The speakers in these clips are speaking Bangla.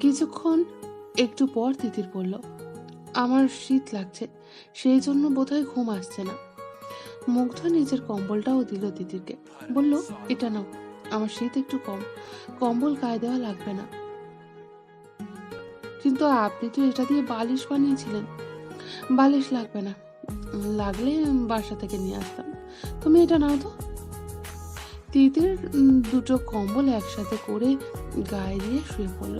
কিছুক্ষণ একটু পর তিতির বলল, আমার শীত লাগছে, সেই জন্য বোধহয় ঘুম আসছে না। মুগ্ধ নিজের কম্বলটাও দিল তিতিরকে, বলল, এটা নাও, আমার শীত একটু কম, কম্বল গায়ে দেওয়া লাগবে না। কিন্তু আপনি তো এটা দিয়ে বালিশ বানিয়েছিলেন, বালিশ লাগবে না, লাগলে বাসা থেকে নিয়ে আসতাম, তুমি এটা নাও তো। তিতির দুটো কম্বল একসাথে করে গায়ে দিয়ে শুয়ে পড়ল।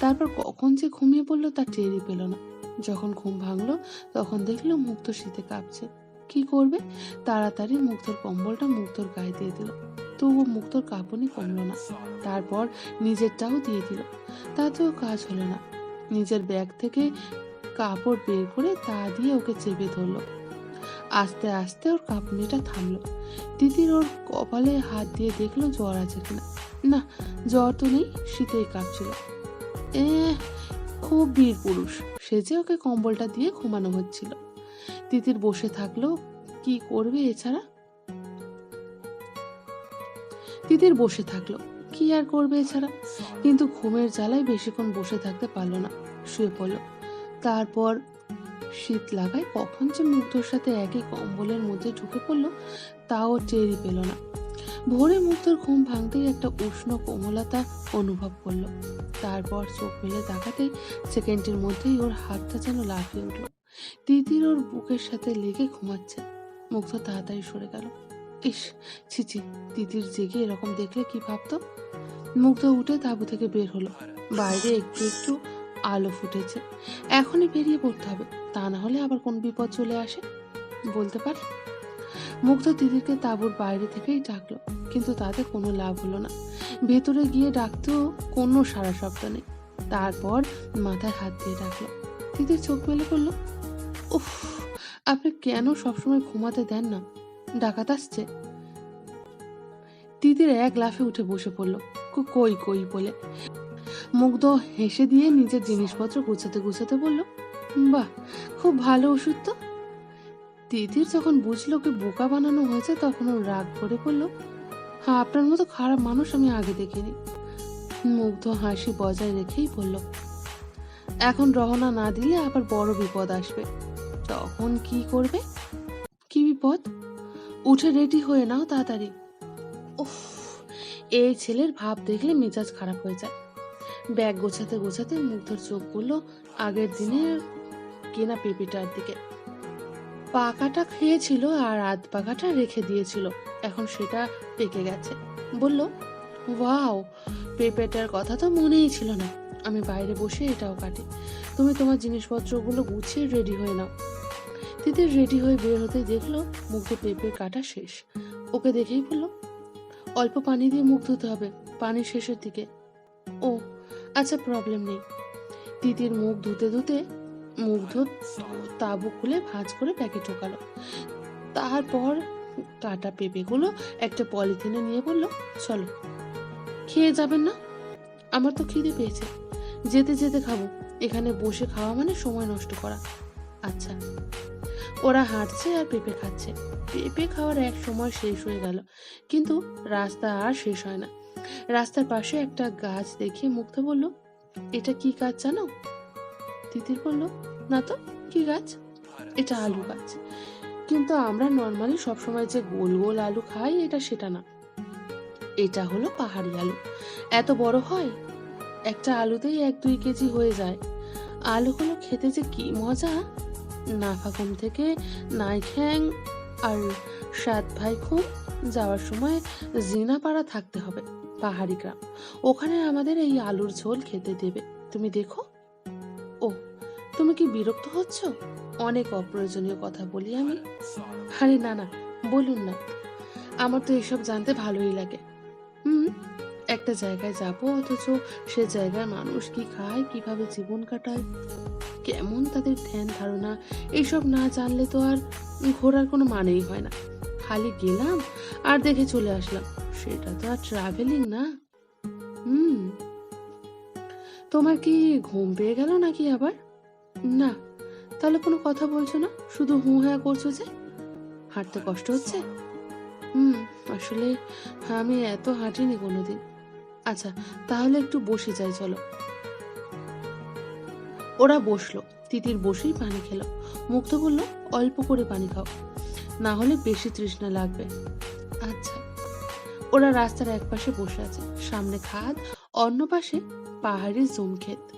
তারপর কখন যে ঘুমিয়ে পড়ল তা টেরই পেল না। যখন ঘুম ভাঙলো, তখন দেখল মুক্ত শীতে কাঁপছে। কি করবে? তাড়াতাড়ি মুক্তর কম্বলটা মুক্তর গায়ে দিয়ে দিল। তবুও মুক্তর কাঁপুনি কমলো না। তারপর নিজেরটাও দিয়ে দিল। তাতেও কাজ হলো না। নিজের ব্যাগ থেকে কাপড় বের করে তা দিয়ে ওকে চেপে ধরলো। আস্তে আস্তে ওর কাঁপুনিটা থামলো। দিদির ওর কপালে হাত দিয়ে দেখল জ্বর আছে কিনা। না, জ্বর তো নেই, শীতেই কাঁপছিল। এ, খুব বীর পুরুষ। সেজে ওকে কম্বলটা দিয়ে ঘুমানো হচ্ছিল। তিতির বসে থাকল, কি করবে এছাড়া? তিতির বসে থাকল, কি আর করবে এছাড়া? কিন্তু ঘুমের জ্বালায় বেশিক্ষণ বসে থাকতে পারল না, শুয়ে পড়ল। তারপর শীত লাগায় কখন যে মুগ্ধর সাথে একই কম্বলের মধ্যে ঢুকে পড়ল, তাও টেরই পেল না। ভোরে মুগ্ধর ঘুম ভাঙতেই একটা উষ্ণ কোমলতা অনুভব করল। তারপর চোখ মেলে তাকাতেই সেকেন্ডের মধ্যেই ওর হাতটা যেন লাফিয়ে উঠল। তিতির ওর বুকের সাথে লেগে ঘুমাচ্ছে। মুগ্ধ তাড়াতাড়ি সরে গেল। ইস ছিচি তিতির জেগে এরকম দেখলে কি ভাবতো? মুগ্ধ উঠে তাঁবু থেকে বের হলো। বাইরে একটু একটু আলো ফুটেছে। এখনই বেরিয়ে পড়তে হবে। তা না হলে আবার কোন বিপদ চলে আসে? বলতে পারে মুগ্ধ দিদিকে তাঁবুর বাইরে থেকেই ডাকলো, কিন্তু তাতে কোনো লাভ হলো না। ভেতরে গিয়ে ডাকতেও কোনো সারা শব্দ নেই। তারপর মাথায় হাত দিয়ে ডাকলো। দিদির চোখ মেলে পড়ল উফ, আপনি কেন সবসময় ঘুমাতে দেন না? ডাকাত আসছে। দিদির এক লাফে উঠে বসে পড়ল কই কই? বলে। মুগ্ধ হেসে দিয়ে নিজের জিনিসপত্র গুছাতে গুছাতে বলল, বাহ, খুব ভালো ওষুধ তো। তিতির যখন বুঝলো ওকে বোকা বানানো হয়েছে, তখন ওর রাগ করে বলল হ্যাঁ আপনার মতো খারাপ মানুষ আমি আগে দেখিনি। মুগ্ধ হাসি বজায় রেখেই বলল, এখন রহনা না দিলে আবার বড় বিপদ আসবে। তখন কি করবে? কি বিপদ? উঠে রেডি হয়ে নাও তাড়াতাড়ি। এই ছেলের ভাব দেখলে মেজাজ খারাপ হয়ে যায়। ব্যাগ গোছাতে গোছাতে মুগ্ধর চোখ পড়ল আগের দিনের কেনা পেঁপেটার দিকে। পাকাটা খেয়েছিল আর আধ পাকাটা রেখে দিয়েছিল। এখন সেটা পেকে গেছে। বলল, ওয়াও, পেঁপেটার কথা তো মনেই ছিল না। আমি বাইরে বসে এটাও কাটি। তুমি তোমার জিনিসপত্রগুলো গুছিয়ে রেডি হয়ে নাও। তিতির রেডি হয়ে বের হতে দেখল মুগ্ধ পেঁপে কাটা শেষ। ওকে দেখেই বলল, অল্প পানি দিয়ে মুখ ধুতে হবে, পানি শেষের দিকে। ও আচ্ছা প্রবলেম নেই। তিতির মুখ ধুতে ধুতে মুগ্ধ তাবু খুলে ভাঁজ করে প্যাকেট ঢোকালো। তারপর কাটা পেঁপেগুলো একটা পলিথিনে নিয়ে বলল, চলো, খেয়ে যাবেন না? আমার তো খিদে পেয়েছে। যেতে যেতে খাব। এখানে বসে খাওয়া মানে সময় নষ্ট করা। আচ্ছা ওরা হাঁটছে আর পেঁপে খাচ্ছে। পেঁপে খাওয়ার এক সময় শেষ হয়ে গেল, কিন্তু রাস্তা আর শেষ হয় না। রাস্তার পাশে একটা গাছ দেখে মুগ্ধ বলল, এটা কি গাছ জানো? তিতির বলল, না তো, কি গাছ? এটা আলু গাছ। কিন্তু আমরা নর্মালি সবসময় যে গোল গোল আলু খাই, এটা সেটা না। এটা হলো পাহাড়ি আলু। এত বড় হয়? একটা আলুতেই এক দুই কেজি হয়ে যায়। আলুগুলো খেতে যে কি মজা? নাফাকুম থেকে নাইখ্যাং আর সাত ভাই খুব, যাওয়ার সময় জিনাপাড়া থাকতে হবে, পাহাড়ি গ্রাম। ওখানে আমাদের এই আলুর ঝোল খেতে দেবে। তুমি দেখো। তুমি কি বিরক্ত হচ্ছ? অনেক অপ্রয়োজনীয় কথা বলি আমি। আরে না না, বলুন না। আমার তো এসব জানতে ভালোই লাগে। হুম, একটা জায়গায় যাব অথচ সে জায়গার মানুষ কি খায়, কীভাবে জীবন কাটায়, কেমন তাদের ধ্যান ধারণা এইসব না জানলে তো আর ঘোরার কোনো মানেই হয় না। খালি গেলাম আর দেখে চলে আসলাম। সেটা তো আর ট্রাভেলিং না। হুম, তোমার কি ঘুম পেয়ে গেল নাকি আবার? না, তাহলে কোনো কথা বলছো না? শুধু হু হ্যাঁ করছ যে? হাঁটতে কষ্ট হচ্ছে? হুম, আসলে আমি এত হাঁটিনি কোনোদিন। আচ্ছা তাহলে একটু বসে যাই, চলো। ওরা বসল, তিতির বসেই পানি খেলো। মুক্ত বলল, অল্প করে পানি খাও। না হলে বেশি তৃষ্ণা লাগবে। আচ্ছা। ওরা রাস্তার এক পাশে বসে আছে। সামনে খাদ, অন্য পাশে পাহাড়ি জুম ক্ষেত।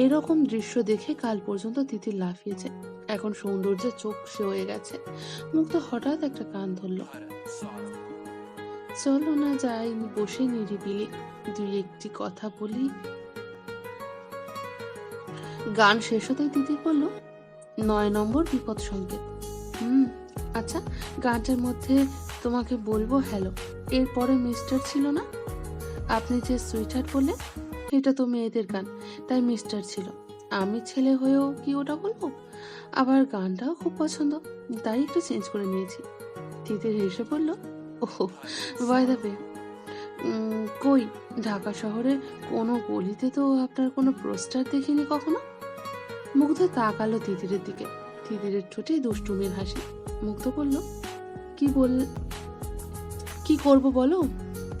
এরকম দৃশ্য দেখে কাল পর্যন্ত তিতির লাফিয়েছে। এখন সৌন্দর্যে চোখ সে হয়ে গেছে। মুক্ত হঠাৎ একটা কান ধরলো। চলো না যাই বসে নিরিবিলি। দুই একটি কথা বলি। গান শেষ হতেই তিতির বলল, নয় নম্বর বিপদ সংকেত হুম আচ্ছা গানটার মধ্যে তোমাকে বলব, হ্যালো, এরপরে মিস্টার ছিল না? আপনি যে সুইটার বললেন এটা তো মেয়েদের গান। তাই মিস্টার ছিল। আমি ছেলে হয়েও কি ওটা বলব? আবার গানটাও খুব পছন্দ। তাই একটু চেঞ্জ করে নিয়েছি। তিতির হেসে বলল, ওহো বাই দ্য ওয়ে কই? ঢাকা শহরে কোনো গলিতে তো আপনার কোনো পোস্টার দেখিনি কখনো? মুগ্ধ তাকালো তিতিরের দিকে। তিতিরের ঠোঁটে দুষ্টুমির হাসি। মুগ্ধ বলল, কি বল, কি করব বলো?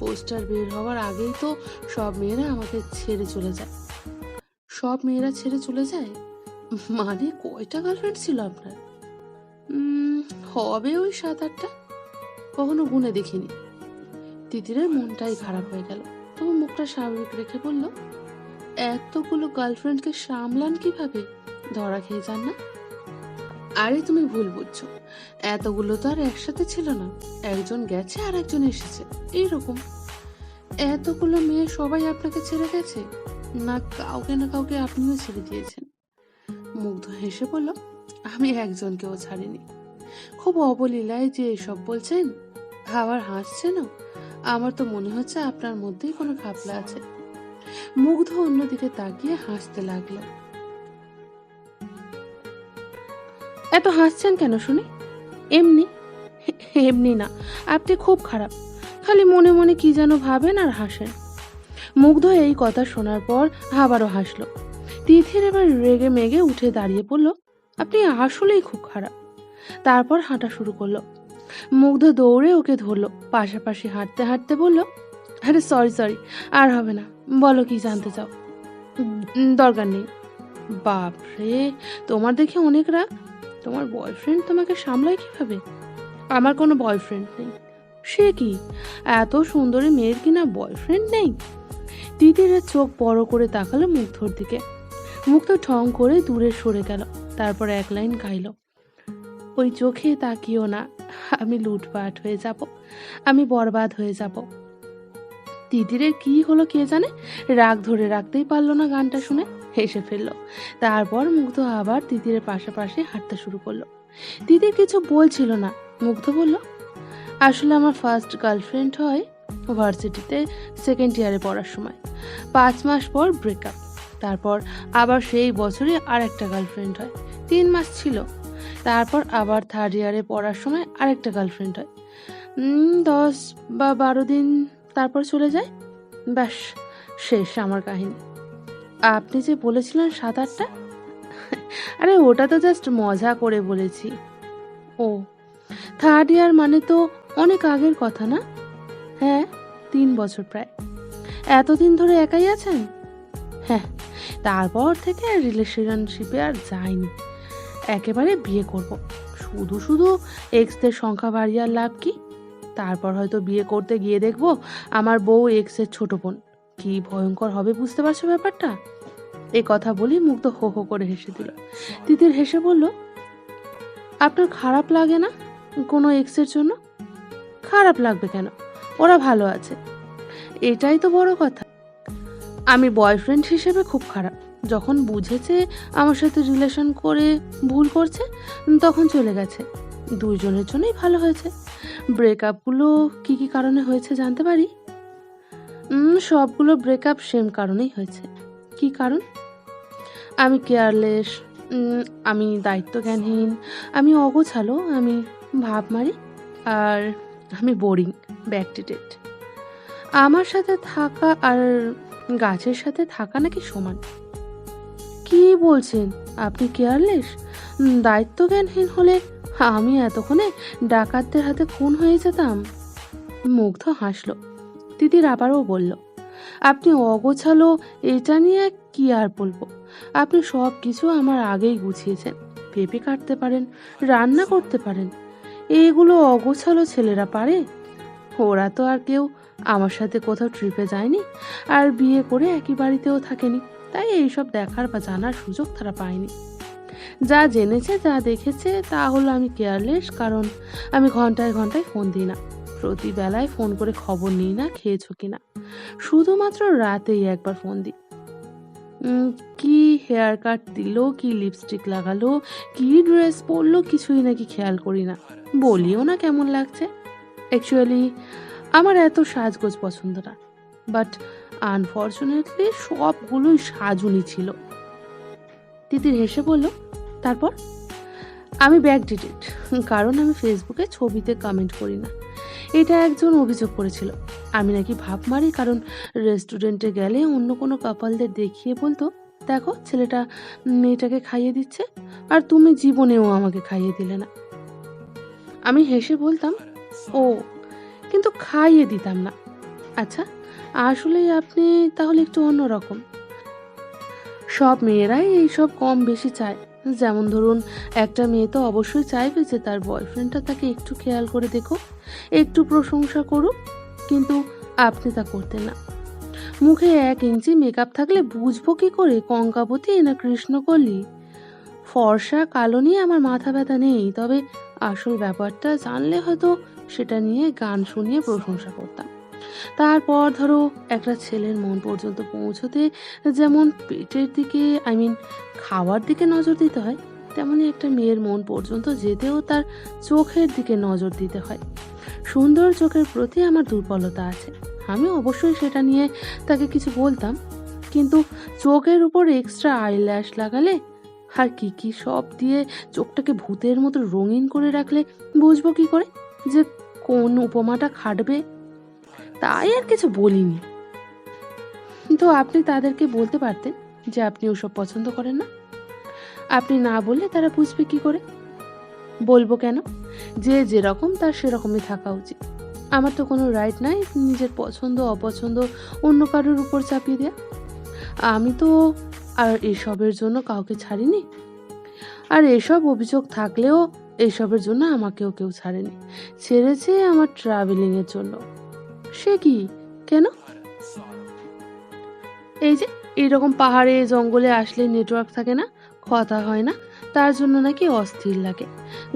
পোস্টার বের হওয়ার আগেই তো সব মেয়েরা আমাকে ছেড়ে চলে যায়। সব মেয়েরা ছেড়ে চলে যায়? মানে কয়টা গার্লফ্রেন্ড ছিল আপনার? হবে ওই সাত আটটা? কখনো গুনে দেখিনি। তিতিরের মনটাই খারাপ হয়ে গেল। তবু মুখটা স্বাভাবিক রেখে বলল, এতগুলো গার্লফ্রেন্ডকে সামলান কীভাবে? ধরা খেয়ে যান না। আরে তুমি ভুল বুঝছ। এতগুলো তো আর একসাথে ছিল না। একজন গেছে আর একজন এসেছে। এইরকম। এতগুলো মেয়ে সবাই আপনাকে ছেড়ে গেছে? না, কাউকে না কাউকে আপনিও ছেড়ে দিয়েছেন। মুগ্ধ হেসে বলল, আমি একজনকেও ছাড়িনি। খুব অবলীলায় যে এসব বলছেন, আবার হাসছেনও, আমার তো মনে হচ্ছে আপনার মধ্যেই কোনো খাপলা আছে। মুগ্ধ অন্যদিকে তাকিয়ে হাসতে লাগল। এত হাসছেন কেন শুনি? এমনি এমনি না, আপনি খুব খারাপ। খালি মনে মনে কি যেন ভাবেন আর হাসেন। মুগ্ধ এই কথা শোনার পর আবারও হাসলো। তিথির এবার রেগে মেগে উঠে দাঁড়িয়ে পড়ল আপনি আসলেই খুব খারাপ। তারপর হাঁটা শুরু করল। মুগ্ধ দৌড়ে ওকে ধরলো, পাশাপাশি হাঁটতে হাঁটতে বলল, আরে সরি সরি, আর হবে না, বলো কি জানতে চাও? দরকার নেই। বাপরে, তোমার দেখে অনেক রাগ। তোমার বয়ফ্রেন্ড তোমাকে সামলায় কীভাবে? আমার কোনো বয়ফ্রেন্ড নেই। সে কি? এত সুন্দরী মেয়ের কি না বয়ফ্রেন্ড নেই? তিতিরের চোখ বড় করে তাকালো মুগ্ধর দিকে। মুগ্ধ ঠং করে দূরে সরে গেল, তারপর এক লাইন গাইল, ওই চোখে তাকিও না, আমি লুটপাট হয়ে যাব, আমি বরবাদ হয়ে যাব। তিতিরের কি হলো কে জানে? রাগ ধরে রাখতেই পারল না গানটা শুনে। হেসে ফেলল। তারপর মুগ্ধ আবার তিতিরের পাশাপাশি হাঁটতে শুরু করল। তিতির কিছু বলছিল না। মুগ্ধ বলল, আসলে আমার ফার্স্ট গার্লফ্রেন্ড হয় ভার্সিটিতে সেকেন্ড ইয়ারে পড়ার সময়। পাঁচ মাস পর ব্রেকআপ তারপর আবার সেই বছরই আর একটা গার্লফ্রেন্ড হয়। তিন মাস ছিল। তারপর আবার থার্ড ইয়ারে পড়ার সময় আরেকটা গার্লফ্রেন্ড হয়। দশ বা বারো দিন তারপর চলে যায়। ব্যাস, শেষ আমার কাহিনী। আপনি যে বলেছিলেন সাত আটটা? আরে, ওটা তো জাস্ট মজা করে বলেছি। ও থার্ড ইয়ার মানে তো অনেক আগের কথা না? হ্যাঁ তিন বছর প্রায়। এতদিন ধরে একাই আছেন? হ্যাঁ তারপর থেকে রিলেশনশিপে আর যাইনি। একেবারে বিয়ে করব। শুধু শুধু এক্সদের সংখ্যা বাড়িয়ে লাভ কি? তারপর হয়তো বিয়ে করতে গিয়ে দেখব আমার বউ এক্সের ছোট বোন। কি ভয়ঙ্কর হবে বুঝতে পারছ ব্যাপারটা? এই কথা বলি মুগ্ধ হো হো করে হেসে দিল। তিতির হেসে বলল, আপনার খারাপ লাগে না কোনো এক্সের জন্য? খারাপ লাগবে কেন? ওরা ভালো আছে। এটাই তো বড় কথা। আমি বয়ফ্রেন্ড হিসেবে খুব খারাপ। যখন বুঝেছে আমার সাথে রিলেশন করে ভুল করছে, তখন চলে গেছে। দুইজনের জন্যই ভালো হয়েছে। ব্রেকআপগুলো কি কি কারণে হয়েছে জানতে পারি? সবগুলো ব্রেকআপ সেম কারণেই হয়েছে। কি কারণ? আমি কেয়ারলেস আমি দায়িত্বজ্ঞানহীন, আমি অগোছালো, আমি ভাব মারি আর আমি বোরিং ব্যাকটেটেড আমার সাথে থাকা আর গাছের সাথে থাকা নাকি সমান? কি বলছেন? আপনি কেয়ারলেস দায়িত্বজ্ঞানহীন হলে আমি এতক্ষণে ডাকাতদের হাতে খুন হয়ে যেতাম? মুগ্ধ হাসলো। দিদির আবারও বলল, আপনি অগোছালো, এটা নিয়ে কি আর বলব? আপনি সব কিছু আমার আগেই গুছিয়েছেন। পেঁপে কাটতে পারেন, রান্না করতে পারেন। এগুলো অগোছালো ছেলেরা পারে। ওরা তো আর কেউ আমার সাথে কোথাও ট্রিপে যায়নি আর বিয়ে করে একই বাড়িতেও থাকেনি। তাই এইসব দেখার বা জানার সুযোগ তারা পায়নি। যা জেনেছে, যা দেখেছে, তা হলো আমি কেয়ারলেস কারণ আমি ঘন্টায় ঘন্টায় ফোন দিই না। প্রতি বেলায় ফোন করে খবর নিই না, খেয়েছো কিনা। শুধুমাত্র রাতেই একবার ফোন দিই। কি হেয়ার কাট দিল, কি লিপস্টিক লাগালো, কি ড্রেস পরলো, কিছুই নাকি খেয়াল করি না বলিও না কেমন লাগছে। অ্যাকচুয়ালি আমার এত সাজগোজ পছন্দ না। বাট আনফর্চুনেটলি সবগুলোই সাজুনি ছিল। তিতির হেসে বলল, তারপর? আমি ব্যাক ডিটেড কারণ আমি ফেসবুকে ছবিতে কমেন্ট করি না এটা একজন অভিযোগ করেছিল। আমি নাকি ভাব মারি, কারণ রেস্টুরেন্টে গেলে অন্য কোনো কাপালদের দেখিয়ে বলতো, দেখো, ছেলেটা মেয়েটাকে খাইয়ে দিচ্ছে, আর তুমি জীবনেও আমাকে খাইয়ে দিলে না। আমি হেসে বলতাম, ও, কিন্তু খাইয়ে দিতাম না। আচ্ছা আসলেই আপনি তাহলে একটু অন্যরকম সব মেয়েরাই এইসব কম বেশি চায়। যেমন ধরুন, একটা মেয়ে তো অবশ্যই চাইবে যে তার বয়ফ্রেন্ডটা তাকে একটু খেয়াল করে দেখো একটু প্রশংসা করুক কিন্তু আপনি তা করতেন না। মুখে এক ইঞ্চি মেকআপ থাকলে বুঝব কি করে কঙ্কাবতী না কৃষ্ণকলি? ফর্সা কালো নিয়ে আমার মাথা ব্যথা নেই, তবে আসল ব্যাপারটা জানলে হয়তো সেটা নিয়ে গান শুনিয়ে প্রশংসা করতাম। তারপর ধরো একটা ছেলের মন পর্যন্ত পৌঁছতে যেমন পেটের দিকে আই মিন খাওয়ার দিকে নজর দিতে হয় তেমনি একটা মেয়ের মন পর্যন্ত যেতেও তার চোখের দিকে নজর দিতে হয়। সুন্দর চোখের প্রতি আমার দুর্বলতা আছে। আমি অবশ্যই সেটা নিয়ে তাকে কিছু বলতাম, কিন্তু চোখের উপর এক্সট্রা আইল্যাশ লাগালে আর কি কি সব দিয়ে চোখটাকে ভূতের মতো রঙিন করে রাখলে বুঝব কি করে যে কোন উপমাটা খাটবে? তাই আর কিছু বলিনি। তো আপনি তাদেরকে বলতে পারতেন যে আপনি ওসব পছন্দ করেন না? আপনি না বললে তারা বুঝবে কি করে? বলব কেন? যে যেরকম তার সেরকমই থাকা উচিত। আমার তো কোনো রাইট নাই নিজের পছন্দ, অপছন্দ অন্য কারোর উপর চাপিয়ে দেয়া। আমি তো আর এসবের জন্য কাউকে ছাড়িনি। আর এসব অভিযোগ থাকলেও এসবের জন্য আমাকেও কেউ ছাড়েনি। ছেড়েছে আমার ট্রাভেলিংয়ের জন্য। সে কি? কেন? এই যে এইরকম পাহাড়ে, জঙ্গলে আসলে নেটওয়ার্ক থাকে না? কথা হয় না, তার জন্য নাকি অস্থির লাগে।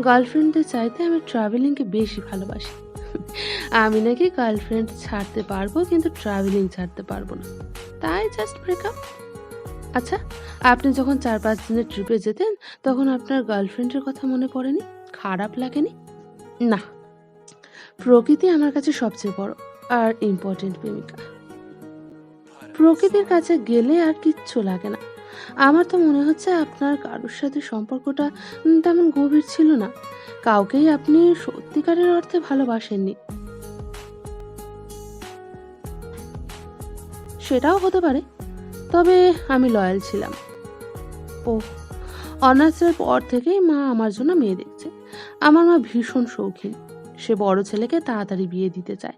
গার্লফ্রেন্ডদের চাইতে আমি ট্রাভেলিংকে বেশি ভালোবাসি। আমি নাকি গার্লফ্রেন্ড ছাড়তে পারব, কিন্তু ট্রাভেলিং ছাড়তে পারব না। তাই জাস্ট ব্রেকআপ আচ্ছা আপনি যখন চার পাঁচ দিনের ট্রিপে যেতেন, তখন আপনার গার্লফ্রেন্ডের কথা মনে পড়েনি? খারাপ লাগেনি? না। প্রকৃতি আমার কাছে সবচেয়ে বড় আর ইম্পর্টেন্ট প্রেমিকা প্রকৃতির কাছে গেলে আর কিচ্ছু লাগে না। আমার তো মনে হচ্ছে আপনার কারোর সাথে সম্পর্কটা তেমন গভীর ছিল না। কাউকেই আপনি সত্যিকারের অর্থে ভালোবাসেননি। সেটাও হতে পারে, তবে আমি লয়াল ছিলাম। ও অনার্সের পর থেকেই মা আমার জন্য মেয়ে দেখছে। আমার মা ভীষণ শৌখিন। সে বড় ছেলেকে তাড়াতাড়ি বিয়ে দিতে চায়।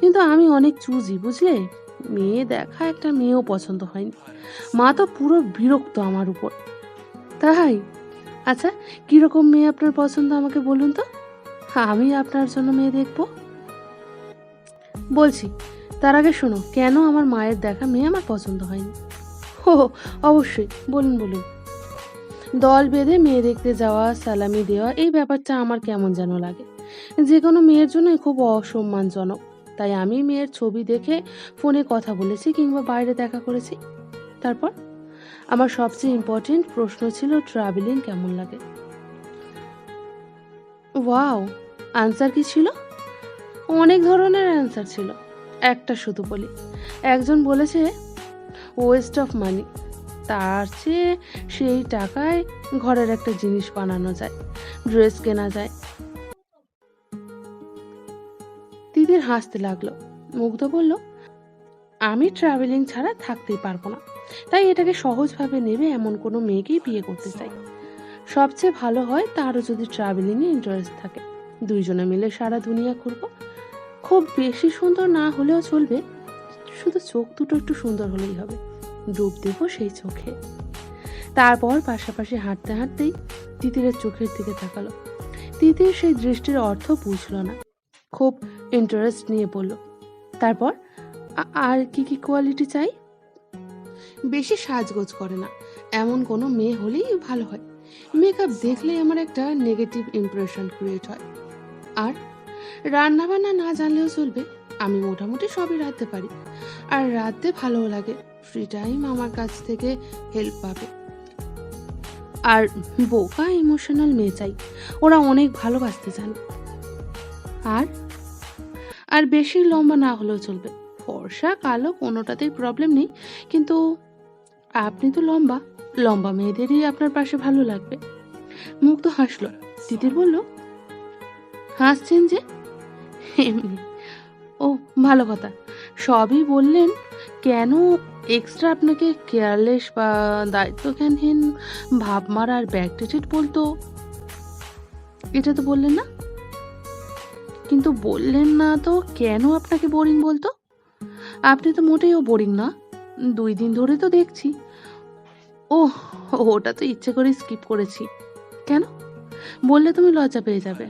কিন্তু আমি অনেক চুজি, বুঝলে? মেয়ে দেখা একটা মেয়েও পছন্দ হয়নি। মা তো পুরো বিরক্ত আমার উপর। তাই? আচ্ছা কীরকম মেয়ে আপনার পছন্দ আমাকে বলুন তো? আমি আপনার জন্য মেয়ে দেখব। বলছি, তার আগে শোনো, কেন আমার মায়ের দেখা মেয়ে আমার পছন্দ হয়নি? ও অবশ্যই, বলুন বলুন। দল বেঁধে মেয়ে দেখতে যাওয়া, সালামি দেওয়া, এই ব্যাপারটা আমার কেমন যেন লাগে। যে কোনো মেয়ের জন্যই খুব অসম্মানজনক। তাই আমি মেয়ের ছবি দেখে ফোনে কথা বলেছি কিংবা বাইরে দেখা করেছি। তারপর? আমার সবচেয়ে ইম্পর্টেন্ট প্রশ্ন ছিল ট্রাভেলিং কেমন লাগে? ওয়াও আনসার কি ছিল? অনেক ধরনের অ্যান্সার ছিল। একটা শুধু বলি। একজন বলেছে ওয়েস্ট অফ মানি তার চেয়ে সেই টাকায় ঘরের একটা জিনিস বানানো যায়। ড্রেস কেনা যায়। হাসতে লাগল। মুগ্ধ বলল, আমি ট্রাভেলিং ছাড়া থাকতেই পারব না। তাই এটাকে সহজভাবে নেবে এমন কোনো মেয়েকেই বিয়ে করতে চাই। সবচেয়ে ভালো হয় তারও যদি ট্রাভেলিংয়ে ইন্টারেস্ট থাকে। দুইজনে মিলে সারা দুনিয়া ঘুরবো। খুব বেশি সুন্দর না হলেও চলবে। শুধু চোখ দুটো একটু সুন্দর হলেই হবে। ডুব দেব সেই চোখে। তারপর পাশাপাশি হাঁটতে হাঁটতেই তিতিরের চোখের দিকে তাকালো। তিতির সেই দৃষ্টির অর্থ বুঝলো না। খুব ইন্টারেস্ট নিয়ে বলল। তারপর আর কি কি কোয়ালিটি চাই? বেশি সাজগোজ করে না। এমন কোনো মেয়ে হলেই ভালো হয়। মেকআপ দেখলেই আমার একটা নেগেটিভ ইমপ্রেশন ক্রিয়েট হয়। আর রান্না বান্না না জানলেও চলবে। আমি মোটামুটি সবই রাঁধতে পারি। আর রাঁধতে ভালোও লাগে। ফ্রি টাইম আমার কাছ থেকে হেল্প পাবে। আর বোকা ইমোশনাল মেয়ে চাই। ওরা অনেক ভালোবাসতে জানে। আর আর বেশি লম্বা না হলেও চলবে। ফর্সা, কালো, কোনোটাতেই প্রবলেম নেই। কিন্তু আপনি তো লম্বা। লম্বা মেয়েদেরই আপনার পাশে ভালো লাগবে। মুগ্ধ হাসলো। তিতির বলল, হাসছেন যে? ও, ভালো কথা। সবই বললেন, কেন এক্সট্রা আপনাকে কেয়ারলেস বা দায়িত্বজ্ঞানহীন, ভাবমার আর ব্যাকডেটেড বলতো? এটা তো বললেন না? কিন্তু বললেন না তো, কেন আপনাকে বোরিং বলতো? আপনি তো মোটেও বোরিং না। দুই দিন ধরে তো দেখছি। ও ওটা তো ইচ্ছে করে স্কিপ করেছি। কেন? বললে তুমি লজ্জা পেয়ে যাবে।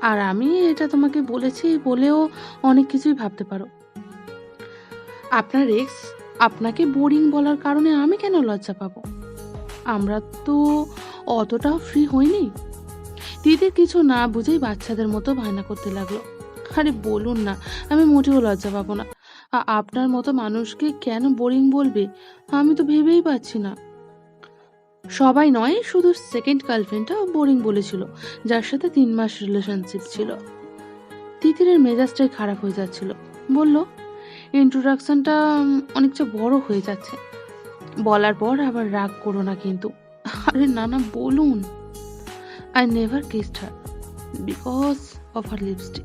আর আমি এটা তোমাকে বলেছি বলেও অনেক কিছুই ভাবতে পারো। আপনার এক্স আপনাকে বোরিং বলার কারণে আমি কেন লজ্জা পাবো? আমরা তো অতটাও ফ্রি হইনি। দিদির কিছু না বুঝেই বাচ্চাদের মতো বায়না করতে লাগল। আরে বলুন না, আমি মোটেও লজ্জা পাবো না। আপনার মতো মানুষকে কেন বোরিং বলবে? আমি তো ভেবেই পাচ্ছি না। সবাই নয়, শুধু সেকেন্ড গার্লফ্রেন্ডটা বোরিং বলেছিল, যার সাথে তিন মাস রিলেশনশিপ ছিল। তিতিরের মেজাজটাই খারাপ হয়ে যাচ্ছিল। বলল ইন্ট্রোডাকশনটা অনেকটা বড় হয়ে যাচ্ছে। বলার পর আবার রাগ করো না কিন্তু। আরে না না, বলুন। I never kissed her because of her lipstick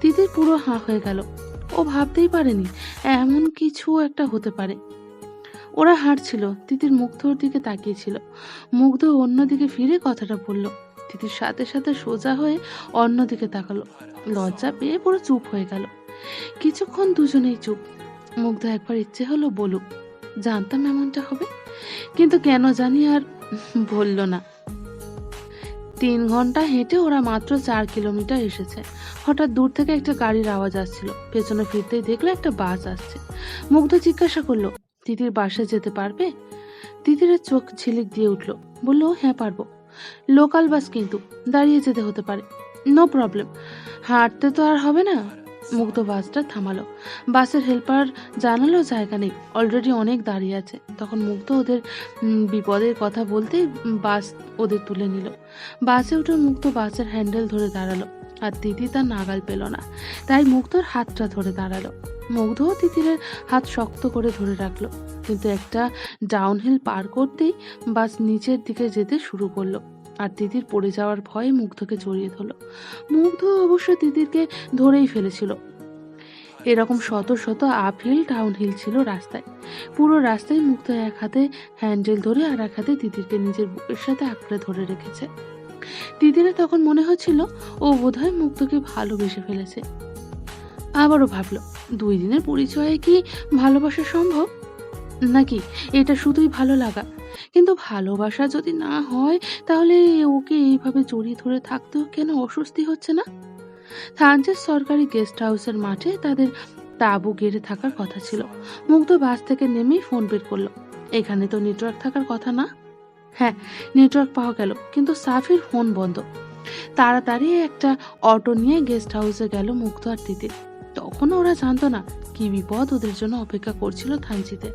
Titir পুরো হাঁ হয়ে গেল। ও ভাবতেই পারেনি এমন কিছু একটা হতে পারে। ওরা হাঁটছিল, তিতির মুগ্ধর দিকে তাকিয়েছিল। মুগ্ধ অন্যদিকে ফিরে কথাটা বলল। তিতির সাথে সাথে সোজা হয়ে অন্যদিকে তাকালো। লজ্জা পেয়ে পুরো চুপ হয়ে গেল। কিছুক্ষণ দুজনেই চুপ। মুগ্ধ একবার ইচ্ছে হলো বলুক, জানতাম এমনটা হবে। কিন্তু কেন জানি আর বলল না। তিন ঘণ্টা হেঁটে ওরা মাত্র চার কিলোমিটার এসেছে। হঠাৎ দূর থেকে একটা গাড়ির আওয়াজ আসছিল। পেছনে ফিরতেই দেখল একটা বাস আসছে। মুগ্ধ জিজ্ঞাসা করল, তিতির বাসে যেতে পারবে? তিতিরের চোখ ঝিলিক দিয়ে উঠল। বলল হ্যাঁ পারব। লোকাল বাস কিন্তু, দাঁড়িয়ে যেতে হতে পারে। No problem. হাঁটতে তো আর হবে না। মুগ্ধ বাসটা থামালো। বাসের হেল্পার জানালো, জায়গা নেই অলরেডি অনেক দাঁড়িয়ে আছে। তখন মুগ্ধ ওদের বিপদের কথা বলতেই বাস ওদের তুলে নিল। বাসে উঠে মুক্ত বাসের হ্যান্ডেল ধরে দাঁড়াল, আর দিদি তার নাগাল পেল না। তাই মুক্তর হাতটা ধরে দাঁড়াল। মুগ্ধও তিতিরের হাত শক্ত করে ধরে রাখল, কিন্তু একটা ডাউনহিল পার করতেই বাস নিচের দিকে যেতে শুরু করল। আর তিতির পড়ে যাওয়ার ভয়ে মুগ্ধকে জড়িয়ে ধরলো। মুগ্ধ অবশ্য তিতিরকে ধরেই ফেলেছিল। এরকম শত শত আপহিল ডাউনহিল ছিল রাস্তায়। পুরো রাস্তায় মুক্ত এক হাতে হ্যান্ডেল ধরে আর এক হাতে তিতিরকে নিজের বুকের সাথে আঁকড়ে ধরে রেখেছে। দিদিরা তখন মনে হচ্ছিল, ও বোধহয় মুক্তকে ভালোবেসে ফেলেছে। আবারও ভাবলো, দুই দিনের পরিচয়ে কি ভালোবাসা সম্ভব? নাকি এটা শুধুই ভালো লাগা? কিন্তু ভালোবাসা যদি না হয়, তাহলে ওকে এইভাবে জড়িয়ে ধরে থাকতেও কেন অস্বস্তি হচ্ছে না? থানচের সরকারি গেস্ট হাউসের মাঠে তাদের তাঁবু গেড়ে থাকার কথা ছিল। মুগ্ধ বাস থেকে নেমেই ফোন বের করল। এখানে তো নেটওয়ার্ক থাকার কথা না? হ্যাঁ নেটওয়ার্ক পাওয়া গেল, কিন্তু সাফির ফোন বন্ধ। তাড়াতাড়ি একটা অটো নিয়ে গেস্ট হাউসে গেল মুগ্ধ আর তিতির। তখন ওরা জানতো না কি বিপদ ওদের জন্য অপেক্ষা করছিল থানচিতে।